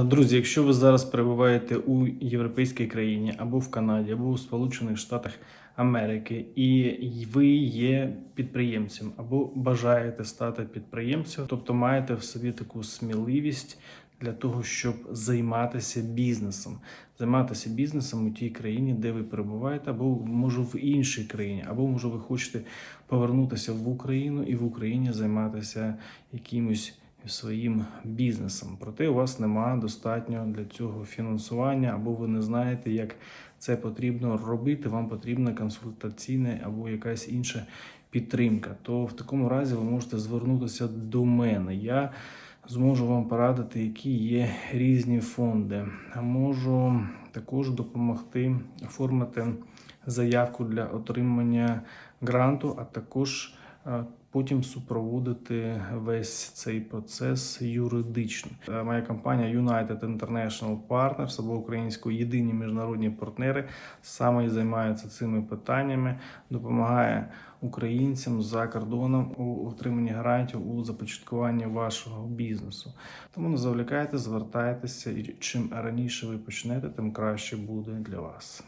Друзі, якщо ви зараз перебуваєте у європейській країні або в Канаді, або у Сполучених Штатах Америки, і ви є підприємцем або бажаєте стати підприємцем, тобто маєте в собі таку сміливість для того, щоб займатися бізнесом, займатися бізнесом у тій країні, де ви перебуваєте, або може в іншій країні, або може ви хочете повернутися в Україну і в Україні займатися якимось своїм бізнесом. Проте у вас немає достатньо для цього фінансування, або ви не знаєте, як це потрібно робити. Вам потрібна консультаційна або якась інша підтримка. То в такому разі ви можете звернутися до мене. Я зможу вам порадити, які є різні фонди. Можу також допомогти оформити заявку для отримання гранту, а також потім супроводити весь цей процес юридично. Е, Моя компанія United International Partners або українською єдині міжнародні партнери саме і займаються цими питаннями, допомагає українцям за кордоном у отриманні грантів у започаткуванні вашого бізнесу. Тому не завлікайте, звертайтеся, і чим раніше ви почнете, тим краще буде для вас.